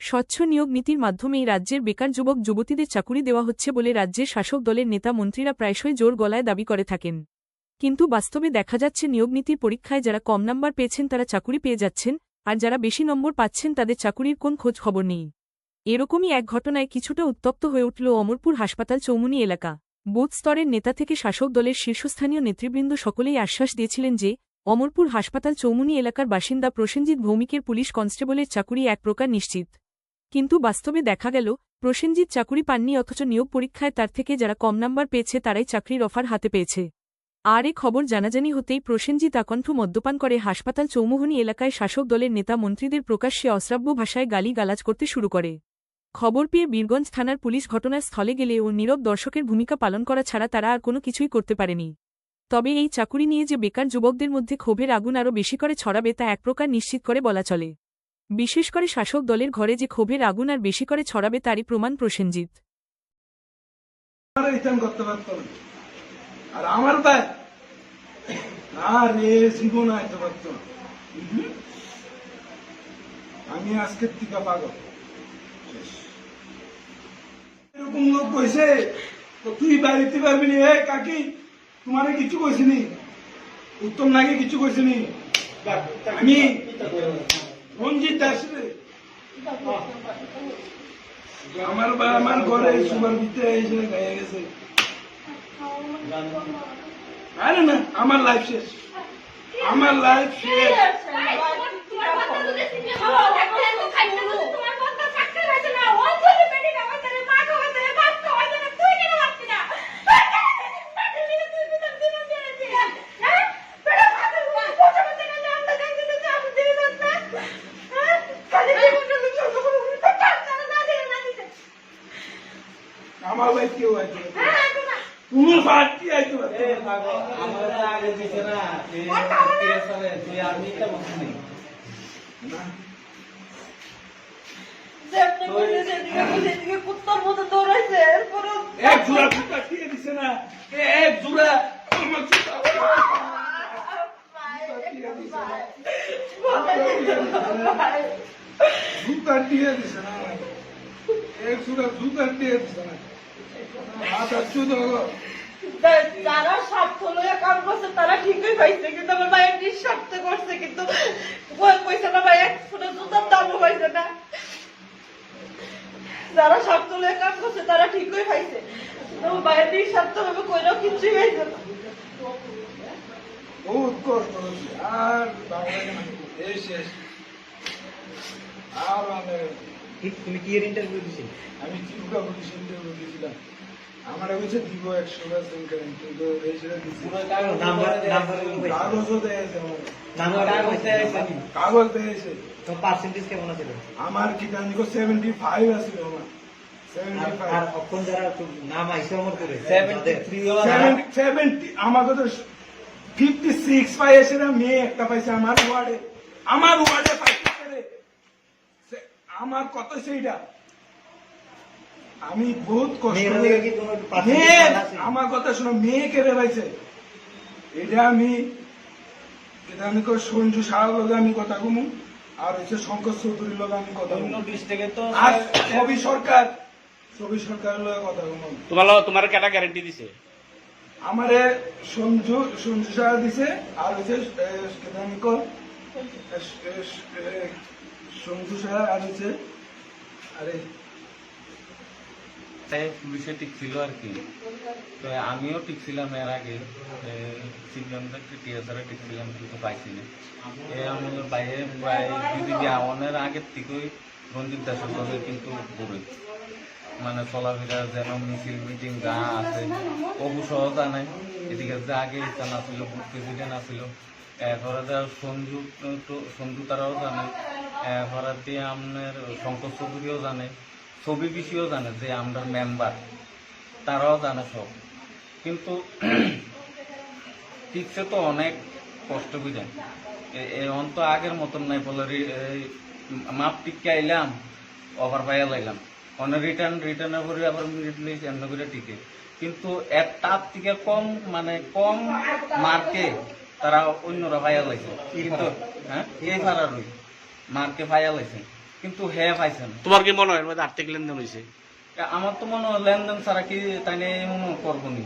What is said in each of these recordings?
স্বচ্ছ নিয়োগ নীতির মাধ্যমে রাজ্যের বেকার যুবক, যুবতীদের চাকুরি দেওয়া হচ্ছে বলে রাজ্যের শাসক দলের নেতা মন্ত্রীরা প্রায়শই জোর গলায় দাবি করে থাকেন। কিন্তু বাস্তবে দেখা যাচ্ছে নিয়োগ নীতির পরীক্ষায় যারা কম নম্বর পেয়েছেন, তারা চাকুরি পেয়ে যাচ্ছেন, আর যারা বেশি নম্বর পাচ্ছেন, তাদের চাকুরির কোন খোঁজ খবর নেই। এরকমই এক ঘটনায় কিছুটা উত্তপ্ত হয়ে উঠল অমরপুর হাসপাতাল চৌমুনি এলাকা। বুথ স্তরের নেতা থেকে শাসক দলের শীর্ষস্থানীয় নেতৃবৃন্দ সকলেই আশ্বাস দিয়েছিলেন যে, অমরপুর হাসপাতাল চৌমুনি এলাকার বাসিন্দা প্রসেনজিৎ ভৌমিকের পুলিশ কনস্টেবলের চাকুরি এক প্রকার নিশ্চিত। কিন্তু বাস্তবে দেখা গেল, প্রসেনজিৎ চাকুরি পাননি অথচ নিয়োগ পরীক্ষায় তার থেকে যারা কম নাম্বার পেয়েছে তারাই চাকরির অফার হাতে পেয়েছে। আর এ খবর জানাজানি হতেই প্রসেনজিৎ আকণ্ঠ মদ্যপান করে হাসপাতাল চৌমুহনী এলাকায় শাসক দলের নেতা মন্ত্রীদের প্রকাশ্যে অশ্রাব্য ভাষায় গালি গালাজ করতে শুরু করে। খবর পেয়ে বীরগঞ্জ থানার পুলিশ ঘটনার স্থলে গেলে ও নীরব দর্শকের ভূমিকা পালন করা ছাড়া তারা আর কোনো কিছুই করতে পারেনি। তবে এই চাকুরি নিয়ে যে বেকার যুবকদের মধ্যে ক্ষোভের আগুন আরও বেশি করে ছড়াবে তা এক প্রকার নিশ্চিত করে বলা চলে। বিশেষ করে শাসক দলের ঘরে যে ক্ষোভের আগুন আর বেশি করে ছড়াবে তারই প্রমাণ প্রসেনজিৎ। আমি আজকের টিকা পাগল। এরকম লোক কইছে, তো তুই বাড়িতে পারবি নি? কাকি, তোমারে কিছু কইছিনি উত্তম নাকি কিছু কইছিনি আমি রঞ্জিত দাস আমার বা আমার ঘরে সুগার দিতে এসে গায়ে গেছে। আরে না, আমার লাইফ শেষ। আমার লাইফ শেষ। আমার ভাই কেউ আইতে পারবে না। কোনো পার্টি আইতে পারবে না। না। কুত্তর মতো দৌড়াইছে এক জোড়া জুতা দিয়ে দিছে না। এক জোড়া আমার জুতা দিয়ে দিছে না। এক জোড়া জুতা দিয়ে দিছে না। যারা স্বার্থ লইয়া কাম করছে, তারা ঠিকই পাইছে, কিন্তু আমার ভাইয়ের নিঃস্বার্থ করছে, কিন্তু পয়সা না ভাই এক ফুটে জুতার দামও পাইছে না। যারা স্বার্থ লইয়া কাম করছে, তারা ঠিকই পাইছে। ভাবে কইরাও কিচ্ছুই পাইছে না। আর বাংলায় তুমি কি এর ইন্টারভিউ দিছি আমি ত্রিপুরা পুলিশ ইন্টারভিউ দিয়েছিলাম। আমার হয়েছে দিব একশো পার্সেন্ট কিন্তু এই সেটা দিচ্ছি নাম্বার নাম্বার কাগজও দেয়ছে কাগজ দিয়েছে তো পার্সেন্টেজ কেমন আছে আমার কি জানি সেভেন্টি ফাইভ আছিল আমার। আর অক্ষণ যারা নাম আইসে আমার করে 73 সেভেন্টি আমাকে তো ফিফটি সিক্স পাই এসে না মেয়ে একটা পাইছে আমার ওয়ার্ডে। আমার ওয়ার্ডে পাইছে। আমার কত সেইটা আমি বহুত কষ্ট মেয়ে! আমার কথা শোনো মেয়ে কেড়ে পাইছে এটা আমি এটা আমি সঞ্জু সাহার লগে আমি কথা কমু? আর হচ্ছে শঙ্কর চৌধুরীর লগে আমি কথা কমু? ডিস্ট্রিক্টে তো আর ছবি সরকার ছবি সরকারের লগে কথা কমু। তোমার তোমার কেটা গ্যারান্টি দিছে? আমারে সঞ্জু সঞ্জু সাহা দিছে আর হচ্ছে সাহা আর হচ্ছে আরে। পুলিশে ঠিক ছিল আর কি। তো আমিও ঠিক ছিলাম এর আগে। সিদ্ধান্ত টিএসআরে ঠিক ছিলাম, কিন্তু পাইছি না এ আমাদের বাইরে প্রায় আমনের আগের থেকেই রঞ্জিত লগে কিন্তু মানে চলাফেরা যেন মিছিল, মিটিং যা আছে, অবু সহ জানাই এদিকে যে আগে ইচ্ছা নাছিল প্রেসিডেন্ট আছিল। এরপরে সঞ্জু সঞ্জু তারাও জানে। দিয়ে আপনার শঙ্কর চৌধুরীও জানে, ছবি বিষয়েও জানে যে আমরা মেম্বার তারাও জানে সব। কিন্তু টিকছে তো অনেক কষ্ট বুঝেন এখন তো আগের মতন নাই বলে মাপ টিকে আইলাম ওভার পাইয়া লাইলাম। অনেক রিটার্ন রিটার্নের পরে আবার মেরিট লিস্ট এমন করে টিকে। কিন্তু এক তার থেকে কম মানে কম মার্কে তারা অন্যরা পাইয়া লাইছে। কিন্তু হ্যাঁ এই ভাড়া ফারারই মার্কে পাইয়া লাইছে কিন্তু হে পাইছে না। তোমার কি মনে হয় এর মধ্যে আর্থিক লেনদেন হয়েছে আমার তো মনে হয় লেনদেন ছাড়া কি তাই মনে করব নি।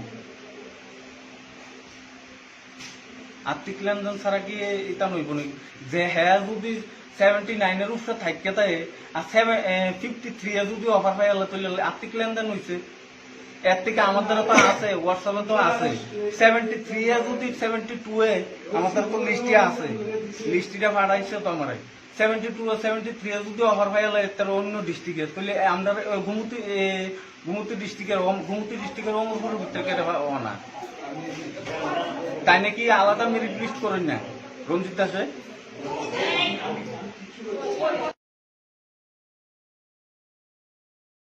আর্থিক লেনদেন ছাড়া কি এটা নইব নি? যে হ্যাঁ যদি সেভেন্টি নাইনের উপরে থাকে তাই আর সেভেন ফিফটি থ্রি এ যদি অফার পাই তাহলে আর্থিক লেনদেন হয়েছে এর থেকে আমাদের তো আছে হোয়াটসঅ্যাপে তো আছে। সেভেন্টি থ্রি এ যদি সেভেন্টি টু এ আমাদের তো লিস্টে আছে। লিস্টিটা পাঠাইছে তো আমার। সেভেন্টি টু সেভেন্টি থ্রি যদি অফার পাই তার অন্য ডিস্ট্রিক্টে তাহলে আমরা ঘুমুতি ঘুমুতি ডিস্ট্রিক্টের ঘুমুতি ডিস্ট্রিক্টের অমরপুর থেকে অনা তাই নাকি আলাদা মেরিট লিস্ট করেন না? রঞ্জিত দাসে?